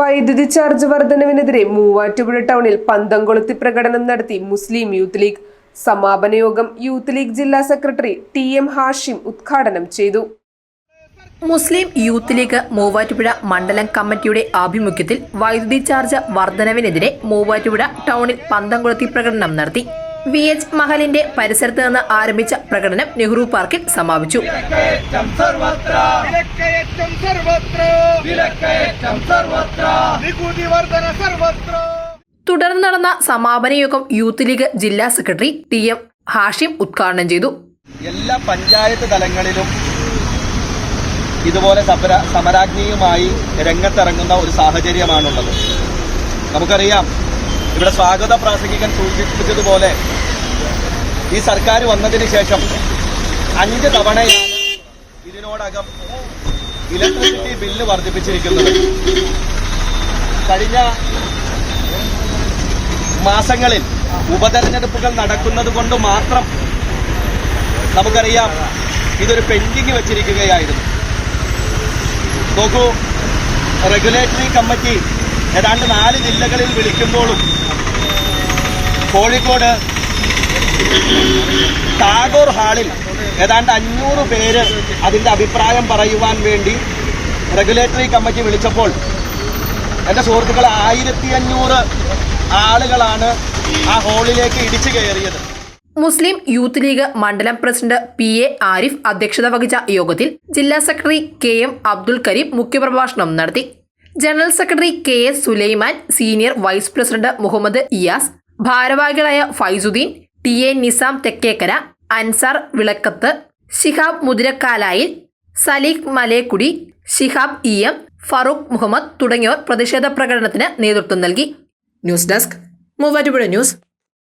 വൈദ്യുതി ചാർജ് വർധനവിനെതിരെ മൂവാറ്റുപുഴ ടൗണിൽ പന്തംകൊളുത്തി പ്രകടനം നടത്തി മുസ്ലിം യൂത്ത് ലീഗ്. സമാപന യോഗം യൂത്ത് ലീഗ് ജില്ലാ സെക്രട്ടറി ടി എം ഹാഷിം ഉദ്ഘാടനം ചെയ്തു. മുസ്ലിം യൂത്ത് ലീഗ് മൂവാറ്റുപുഴ മണ്ഡലം കമ്മിറ്റിയുടെ ആഭിമുഖ്യത്തിൽ വൈദ്യുതി ചാർജ് വർധനവിനെതിരെ മൂവാറ്റുപുഴ ടൗണിൽ പന്തംകൊളുത്തി പ്രകടനം നടത്തി. വി എച്ച് മഹലിന്റെ പരിസരത്ത് നിന്ന് ആരംഭിച്ച പ്രകടനം നെഹ്റു പാർക്കിൽ സമാപിച്ചു. തുടർന്ന് നടന്ന സമാപന യോഗം യൂത്ത് ലീഗ് ജില്ലാ സെക്രട്ടറി ടി എം ഹാഷിം ഉദ്ഘാടനം ചെയ്തു. എല്ലാ പഞ്ചായത്ത് തലങ്ങളിലും ഇതുപോലെ സമര സമരാജ്ഞിയുമായി രംഗത്തിറങ്ങുന്ന ഒരു സാഹചര്യമാണുള്ളത്. നമുക്കറിയാം ഇവിടെ സ്വാഗത പ്രാസംഗികൻ സൂചിപ്പിച്ചതുപോലെ ഈ സർക്കാർ വന്നതിന് ശേഷം അഞ്ച് തവണയാണ് ഇതിനോടകം ഇലക്ട്രിസിറ്റി ബില്ല് വർദ്ധിപ്പിച്ചിരിക്കുന്നത്. കഴിഞ്ഞ മാസങ്ങളിൽ ഉപതെരഞ്ഞെടുപ്പുകൾ നടക്കുന്നത് കൊണ്ട് മാത്രം നമുക്കറിയാം ഇതൊരു പെൻഡിങ് വെച്ചിരിക്കുകയായിരുന്നു. നോക്കൂ റെഗുലേറ്ററി കമ്മിറ്റി ഏതാണ്ട് നാല് ജില്ലകളിൽ വിളിക്കുമ്പോഴും കോഴിക്കോട് ടാഗോർ ഹാളിൽ ഏതാണ്ട് അഞ്ഞൂറ് പേര് അതിന്റെ അഭിപ്രായം പറയുവാൻ വേണ്ടി റെഗുലേറ്ററി കമ്മിറ്റി വിളിച്ചപ്പോൾ എന്റെ സുഹൃത്തുക്കൾ ആയിരത്തി അഞ്ഞൂറ് ആളുകളാണ് ആ ഹാളിലേക്ക് ഇടിച്ചു കയറിയത്. മുസ്ലിം യൂത്ത് ലീഗ് മണ്ഡലം പ്രസിഡന്റ് പി എ ആരിഫ് അധ്യക്ഷത വഹിച്ച യോഗത്തിൽ ജില്ലാ secretary K M Abdul Kareem മുഖ്യപ്രഭാഷണം നടത്തി. General secretary K S Sulaiman senior vice president Muhammad Iyas ഭാരവാഹികളായ Faizuddeen T A Nizam Thekkekkara Ansar Vilakkath Shihab Muthirakkalayil Saleeq Malekkudi Shihab E M Farooq Muhammad തുടങ്ങിയവർ പ്രതിഷേധ പ്രകടനത്തിന് നേതൃത്വം നൽകി. News desk Muvattupuzha news.